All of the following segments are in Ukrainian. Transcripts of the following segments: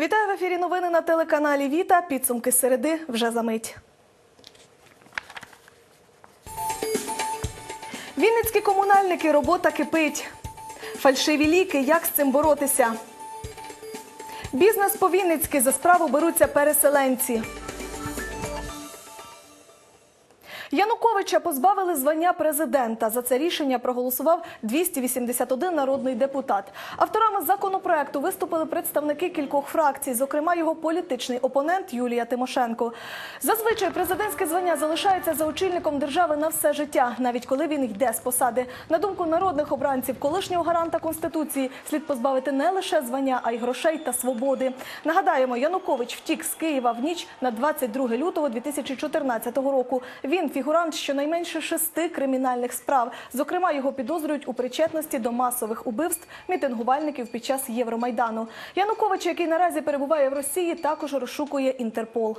Вітаю в ефірі новини на телеканалі Віта. Підсумки середи вже за мить. Вінницькі комунальники робота кипить. Фальшиві ліки. Як з цим боротися? Бізнес по Вінницьки за справу беруться переселенці. Януковича позбавили звання президента. За це рішення проголосував 281 народний депутат. Авторами законопроекту виступили представники кількох фракцій, зокрема його політичний опонент Юлія Тимошенко. Зазвичай президентське звання залишається за очільником держави на все життя, навіть коли він йде з посади. На думку народних обранців, колишнього гаранта конституції слід позбавити не лише звання, а й грошей та свободи. Нагадаємо, Янукович втік з Києва в ніч на 22 лютого 2014 року. Він фігурант щонайменше шести кримінальних справ. Зокрема, його підозрюють у причетності до масових убивств мітингувальників під час Євромайдану. Янукович, який наразі перебуває в Росії, також розшукує Інтерпол.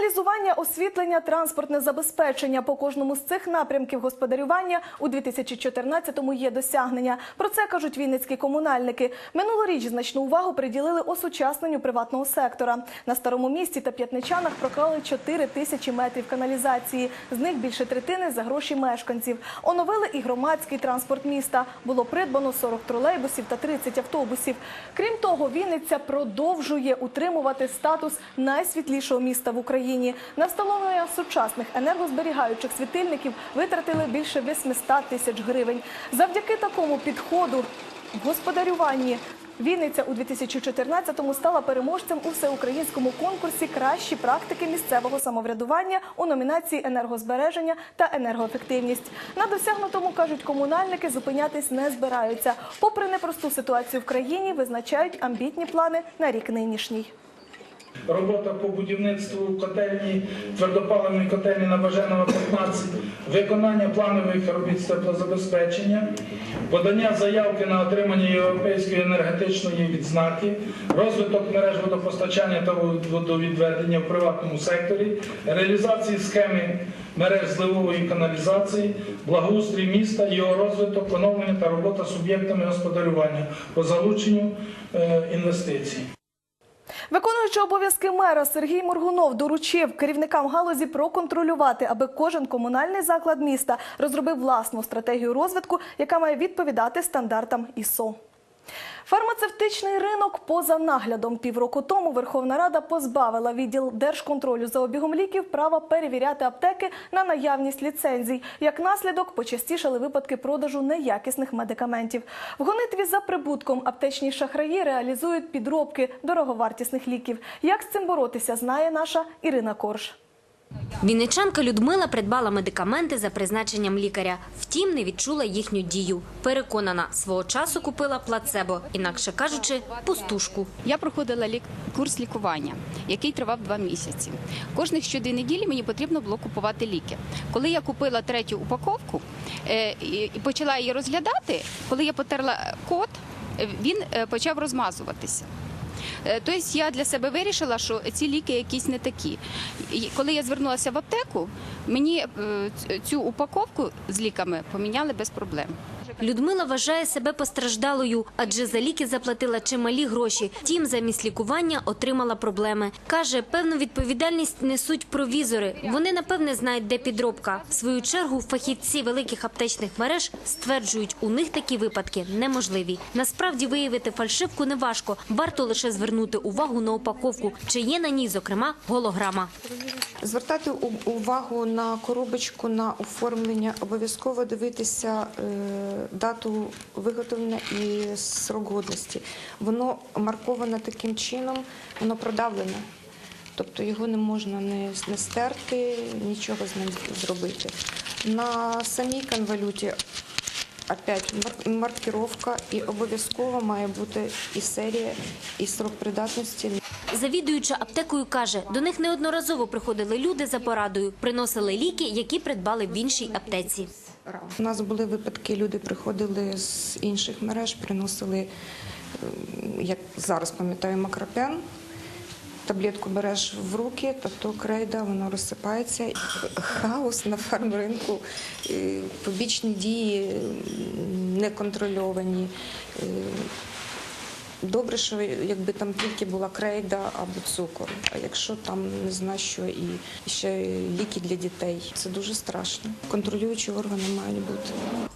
Каналізування, освітлення, транспортне забезпечення по кожному з цих напрямків господарювання у 2014-му є досягнення. Про це кажуть вінницькі комунальники. Минулоріч значну увагу приділили осучасненню приватного сектора. На старому місті та п'ятничанах проклали 4 тисячі метрів каналізації. З них більше третини за гроші мешканців. Оновили і громадський транспорт міста. Було придбано 40 тролейбусів та 30 автобусів. Крім того, Вінниця продовжує утримувати статус найсвітлішого міста в Україні. На встановлення сучасних енергозберігаючих світильників витратили більше 800 тисяч гривень. Завдяки такому підходу в господарюванні Вінниця у 2014-му стала переможцем у всеукраїнському конкурсі Кращі практики місцевого самоврядування у номінації енергозбереження та енергоефективність. На досягнутому кажуть комунальники, зупинятись не збираються. Попри непросту ситуацію в країні, визначають амбітні плани на рік нинішній. Робота по будівництву котельні, твердопаливної котельні на Баженова 15, виконання планових робіт з теплозабезпечення, подання заявки на отримання європейської енергетичної відзнаки, розвиток мереж водопостачання та водовідведення в приватному секторі, реалізації схеми мереж зливової каналізації, благоустрій міста, його розвиток, оновлення та робота з суб'єктами господарювання по залученню е, інвестицій. Виконуючи обов'язки мера Сергій Моргунов доручив керівникам галузі проконтролювати, аби кожен комунальний заклад міста розробив власну стратегію розвитку, яка має відповідати стандартам ІСО. Фармацевтичний ринок поза наглядом. Півроку тому Верховна Рада позбавила відділ держконтролю за обігом ліків права перевіряти аптеки на наявність ліцензій. Як наслідок, почастішали випадки продажу неякісних медикаментів. В гонитві за прибутком аптечні шахраї реалізують підробки дороговартісних ліків. Як з цим боротися, знає наша Ірина Корж. Вінничанка Людмила придбала медикаменти за призначенням лікаря. Втім, не відчула їхню дію. Переконана, свого часу купила плацебо, інакше кажучи, пустушку. Я проходила лік... курс лікування, який тривав два місяці. Кожних щодо неділі мені потрібно було купувати ліки. Коли я купила третю упаковку е, і почала її розглядати, коли я потерла код, е, він е, почав розмазуватися. Е, Тобто я для себе вирішила, що ці ліки якісь не такі. Коли я звернулася в аптеку, мені е, цю упаковку з ліками поміняли без проблем. Людмила вважає себе постраждалою, адже за ліки заплатила чималі гроші. Тім, замість лікування отримала проблеми. Каже, певну відповідальність несуть провізори. Вони напевне знають, де підробка. В свою чергу фахівці великих аптечних мереж стверджують, у них такі випадки неможливі. Насправді виявити фальшивку неважко. Варто лише звернути увагу на упаковку, чи є на ній, зокрема, голограма. Звертати увагу на коробочку на оформлення, обов'язково дивитися е, дату виготовлення і срок годності. Воно марковане таким чином, воно продавлене. Тобто його не можна не, стерти, нічого з ним зробити. На самій конвалюті опять мар- маркировка і обов'язково має бути і серія, і срок придатності. Завідуюча аптекою каже, до них неодноразово приходили люди за порадою, приносили ліки, які придбали в іншій аптеці. У нас були випадки, люди приходили з інших мереж, приносили, ем, як зараз пам'ятаю, макропен. таблетку береш в руки, то то крейда, воно розсипається. Хаос на фармринку, е, побічні дії неконтрольовані. Добре, що якби там тільки була крейда або цукор. А якщо там не знаю, що і ще ліки для дітей, це дуже страшно. Контролюючі органи мають бути.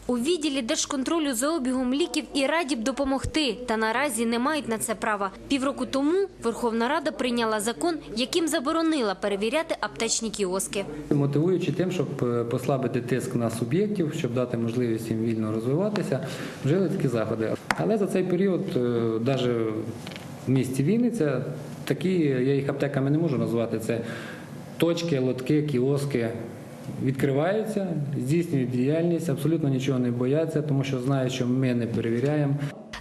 У відділі Держконтролю за обігом ліків і раді б допомогти, та наразі не мають на це права. Півроку тому Верховна Рада прийняла закон, яким заборонила перевіряти аптечні кіоски. Мотивуючи тим, щоб е, послабити тиск на суб'єктів, щоб дати можливість їм вільно розвиватися, вжили такі заходи. Але за цей період, навіть в місті Вінниця, такі я їх аптеками не можу назвати. Це точки, лотки, кіоски. Відкриваються, здійснюють діяльність, абсолютно нічого не бояться, тому що знають, що ми не перевіряємо.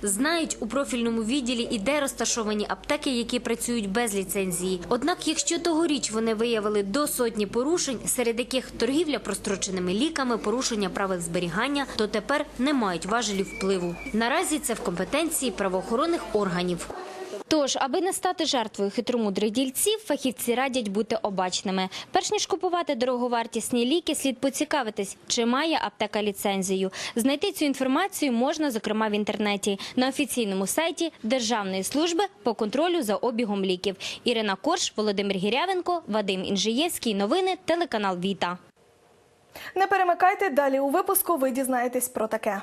Знають у профільному відділі і де розташовані аптеки, які працюють без ліцензії. Однак, якщо тогоріч вони виявили до сотні порушень, серед яких торгівля простроченими ліками, порушення правил зберігання, то тепер не мають важелів впливу. Наразі це в компетенції правоохоронних органів. Тож, аби не стати жертвою хитромудрих дільців, фахівці радять бути обачними. Перш ніж купувати дороговартісні ліки, слід поцікавитись, чи має аптека ліцензію. Знайти цю інформацію можна, зокрема, в інтернеті на офіційному сайті Державної служби по контролю за обігом ліків. Ірина Корж, Володимир Гірявенко, Вадим Інжиєвський. Новини телеканал Віта. Не перемикайте далі у випуску. Ви дізнаєтесь про таке.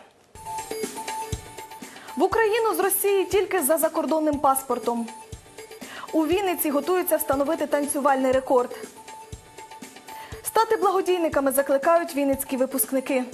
В Україну з Росії тільки за закордонним паспортом. У Вінниці готуються встановити танцювальний рекорд. Стати благодійниками закликають вінницькі випускники.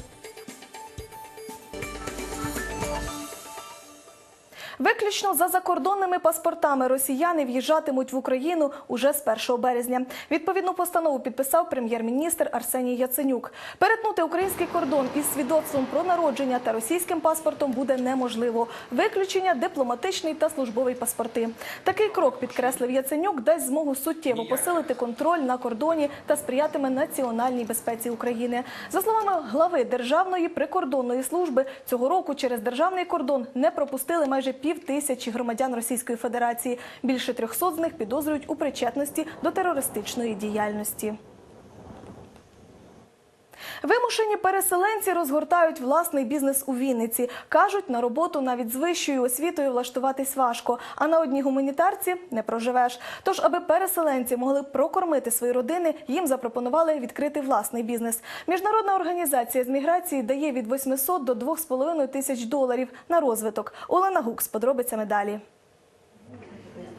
Виключно за закордонними паспортами росіяни в'їжджатимуть в Україну уже з 1 березня. Відповідну постанову підписав прем'єр-міністр Арсеній Яценюк. Перетнути український кордон із свідоцтвом про народження та російським паспортом буде неможливо. Виключення дипломатичний та службовий паспорти. Такий крок підкреслив Яценюк, дасть змогу суттєво посилити контроль на кордоні та сприятиме національній безпеці України. За словами глави Державної прикордонної служби, цього року через державний кордон не пропустили майже пів тисячі громадян Російської Федерації. Більше 300 з них підозрюють у причетності до терористичної діяльності. Вимушені переселенці розгортають власний бізнес у Вінниці. Кажуть, на роботу навіть з вищою освітою влаштуватись важко, а на одній гуманітарці не проживеш. Тож, аби переселенці могли прокормити свої родини, їм запропонували відкрити власний бізнес. Міжнародна організація з міграції дає від 800 до 2,5 тисяч доларів на розвиток. Олена Гук з подробицями далі.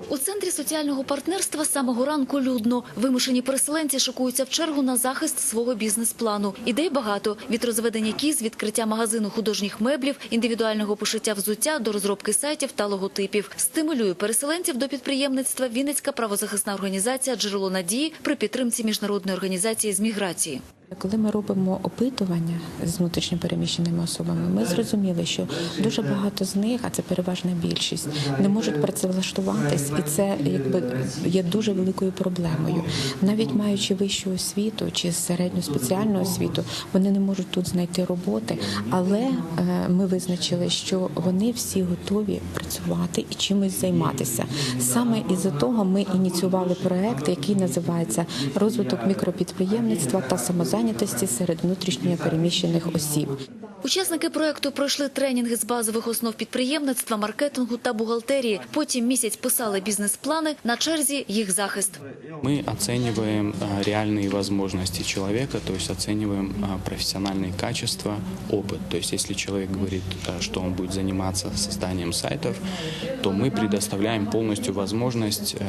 У центрі соціального партнерства з самого ранку людно. Вимушені переселенці шикуються в чергу на захист свого бізнес-плану. Ідей багато – від розведення кіз, відкриття магазину художніх меблів, індивідуального пошиття взуття до розробки сайтів та логотипів. Стимулює переселенців до підприємництва Вінницька правозахисна організація «Джерело надії» при підтримці міжнародної організації з міграції. Коли ми робимо опитування з внутрішньопереміщеними особами, ми зрозуміли, що дуже багато з них, а це переважна більшість, не можуть працевлаштуватись, і це якби є дуже великою проблемою. Навіть маючи вищу освіту чи середню спеціальну освіту, вони не можуть тут знайти роботи. Але е, ми визначили, що вони всі готові працювати і чимось займатися. Саме із-за того ми ініціювали проект, який називається розвиток мікропідприємництва та самозайнятості серед внутрішньо переміщених осіб. Учасники проекту пройшли тренінги з базових основ підприємництва, маркетингу та бухгалтерії. Потім місяць писали бізнес-плани, на черзі їх захист. Мы оцениваем а, реальные возможности человека, то есть оцениваем а, профессиональные качества, опыт. То есть если человек говорит, а, что он будет заниматься созданием сайтов, то мы предоставляем полностью возможность а,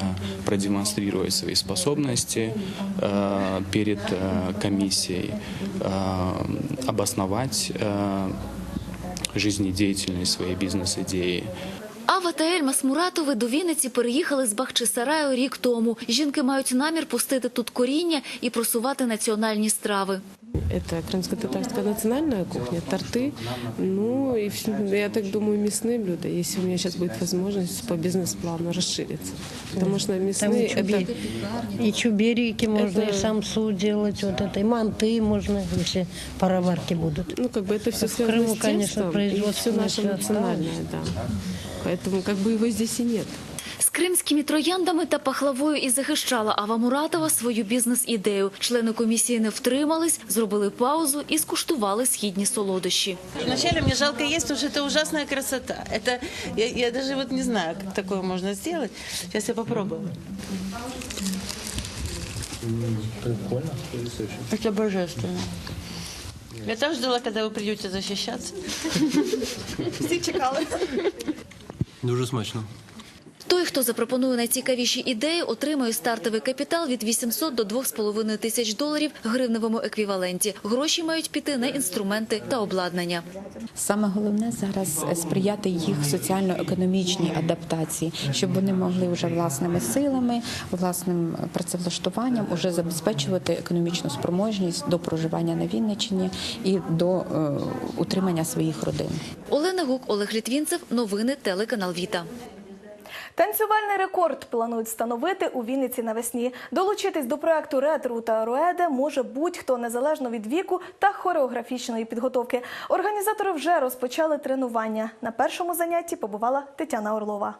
продемонстрировать свои способности а, перед а, комиссией, а, обосновать а, жизнедеятельность своей бизнес-идеи, Ава та Ельма Смуратови до Вінниці переїхали з Бахчисараю рік тому. Жінки мають намір пустити тут коріння і просувати національні страви. Это крымско-татарская национальная кухня, торты, ну и всё- я так думаю мясные блюда, если у меня сейчас будет возможность по бизнес-плану расшириться. Потому что Там мясные и, чубе- это и чуберики можно, Это- и самсу делать, вот это, и манты можно, если пароварки будут. ну как бы это все В связано Крыму, с конечно, текстом, и все производство наше всё национальное, да. Поэтому как бы его здесь и нет. З Кримськими трояндами та пахлавою і захищала Ава Муратова свою бізнес-ідею. Члени комісії не втримались, зробили паузу і скуштували східні солодощі. Вначале мне жалко есть, потому что это ужасная красота. Это я, я даже вот не знаю, как такое можно сделать. Сейчас я попробую. Прикольно. Это божественно. Я так ждала, когда вы придете защищаться. Всі чекали. Дуже смачно. Той, хто запропонує найцікавіші ідеї, отримає стартовий капітал від 800 до 2,5 тисяч доларів в гривневому еквіваленті. Гроші мають піти на інструменти та обладнання. Саме головне зараз сприяти їх соціально-економічній адаптації, щоб вони могли вже власними силами, власним працевлаштуванням уже забезпечувати економічну спроможність до проживання на Вінниччині і до е, утримання своїх родин. Олена Гук, Олег Літвінцев. Новини телеканал Віта. Танцювальний рекорд планують встановити у Вінниці навесні. Долучитись до проекту Ретру та Руеде може будь-хто незалежно від віку та хореографічної підготовки. Організатори вже розпочали тренування. На першому занятті побувала Тетяна Орлова.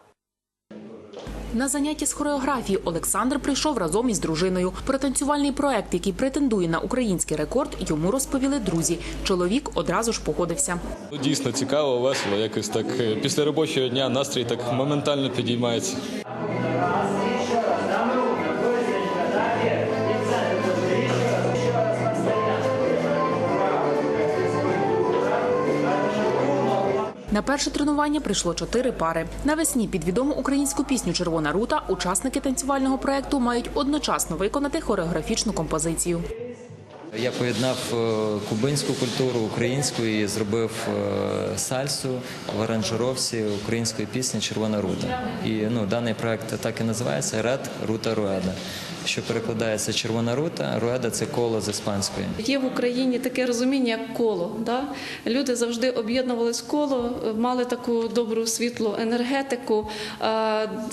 На заняття з хореографії Олександр прийшов разом із дружиною. Про танцювальний проект, який претендує на український рекорд, йому розповіли друзі. Чоловік одразу ж погодився. Ну, Дійсно цікаво, весело. Якось так е, після робочого дня настрій так моментально підіймається. На перше тренування прийшло чотири пари. Навесні під відому українську пісню Червона рута учасники танцювального проекту мають одночасно виконати хореографічну композицію. Я поєднав е, кубинську культуру, українську і зробив е, сальсу в аранжировці української пісні Червона рута. І ну, даний проект так і називається Ред Рута Руеда, що перекладається Червона рута, руеда це коло з іспанської. Є в Україні таке розуміння, як коло. Да? Люди завжди об'єднувались в коло, мали таку добру світлу енергетику, е,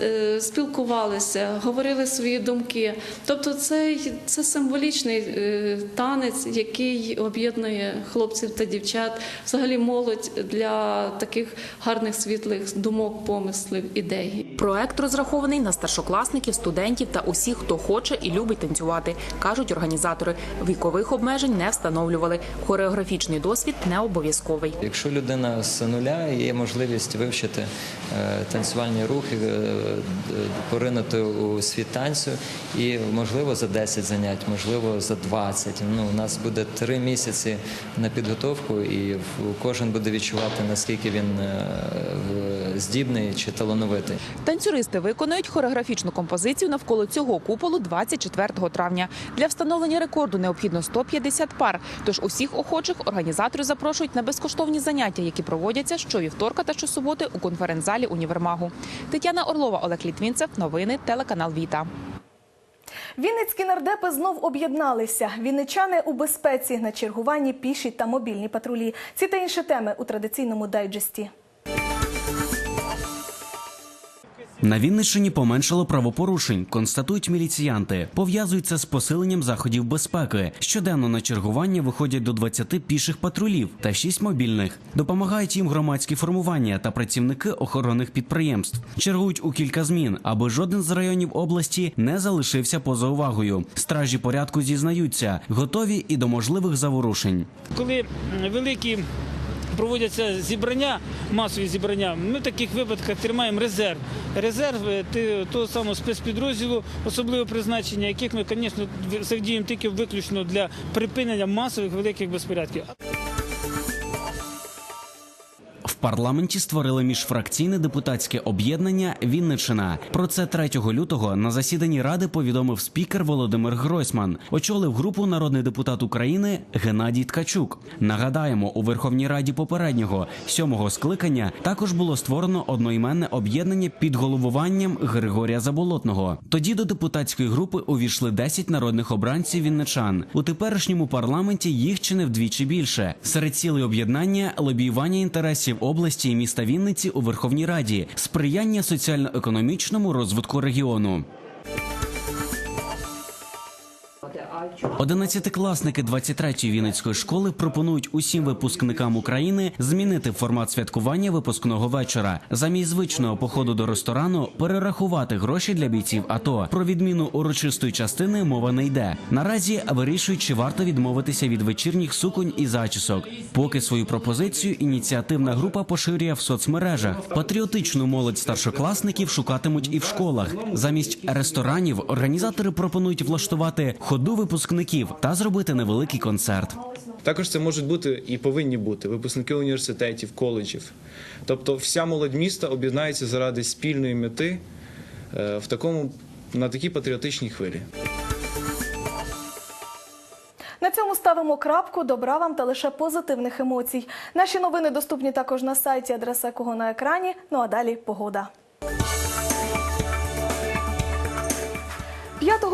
е, спілкувалися, говорили свої думки. Тобто, це, це символічний е, танець, який об'єднує хлопців та дівчат, взагалі молодь для таких гарних світлих думок, помислів, ідей. Проект розрахований на старшокласників, студентів та усіх, хто хоче і любить танцювати, кажуть організатори. Вікових обмежень не встановлювали. Хореографічний досвід не обов'язковий. Якщо людина з нуля є можливість вивчити е, танцювальні рухи, е, е, поринути у світ танцю, і можливо за 10 занять, можливо за 20. Ну у нас буде три місяці на підготовку, і в- кожен буде відчувати наскільки він здібний чи талановитий. Танцюристи виконують хореографічну композицію навколо цього куполу 24 травня. Для встановлення рекорду необхідно 150 пар. Тож усіх охочих організатори запрошують на безкоштовні заняття, які проводяться щовівторка та щосуботи у конференц-залі універмагу. Тетяна Орлова, Олег Літвінцев. Новини телеканал Віта. Вінницькі нардепи знов об'єдналися. Вінничани у безпеці на чергуванні піші та мобільні патрулі. Ці та інші теми у традиційному дайджесті. На Вінниччині поменшало правопорушень, констатують міліціянти. Пов'язуються з посиленням заходів безпеки. Щоденно на чергування виходять до 20 піших патрулів та 6 мобільних. Допомагають їм громадські формування та працівники охоронних підприємств. Чергують у кілька змін, аби жоден з районів області не залишився поза увагою. Стражі порядку зізнаються, готові і до можливих заворушень. Коли великі проводяться зібрання, масові зібрання, ми в таких випадках тримаємо резерв. Резерв е, того самого спецпідрозділу особливого призначення, яких ми, звісно, задіємо тільки виключно для припинення масових великих безпорядків. Парламенті створили міжфракційне депутатське об'єднання Вінничина. Про це 3 лютого на засіданні ради повідомив спікер Володимир Гройсман. Очолив групу народний депутат України Геннадій Ткачук. Нагадаємо, у Верховній Раді попереднього сьомого скликання також було створено одноіменне об'єднання під головуванням Григорія Заболотного. Тоді до депутатської групи увійшли 10 народних обранців вінничан. У теперішньому парламенті їх чи не вдвічі більше. Серед цілей об'єднання лобіювання інтересів області і міста Вінниці у Верховній Раді, сприяння соціально-економічному розвитку регіону. Одинадцятикласники 23-ї Вінницької школи пропонують усім випускникам України змінити формат святкування випускного вечора. Замість звичного походу до ресторану перерахувати гроші для бійців АТО. Про відміну урочистої частини мова не йде. Наразі вирішують, чи варто відмовитися від вечірніх суконь і зачісок. Поки свою пропозицію ініціативна група поширює в соцмережах. Патріотичну молодь старшокласників шукатимуть і в школах. Замість ресторанів організатори пропонують влаштувати ходу випускників та зробити невеликий концерт. Також це можуть бути і повинні бути випускники університетів, коледжів. Тобто вся молодь міста об'єднається заради спільної мети е, в такому на такій патріотичній хвилі. На цьому ставимо крапку. Добра вам та лише позитивних емоцій. Наші новини доступні також на сайті, адреса кого на екрані. Ну а далі погода.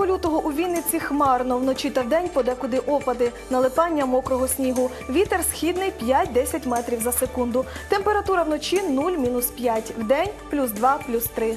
Лютого у Вінниці хмарно. Вночі та вдень подекуди опади, налипання мокрого снігу. Вітер східний 5-10 метрів за секунду. Температура вночі 0-5. Вдень плюс 2, плюс 3.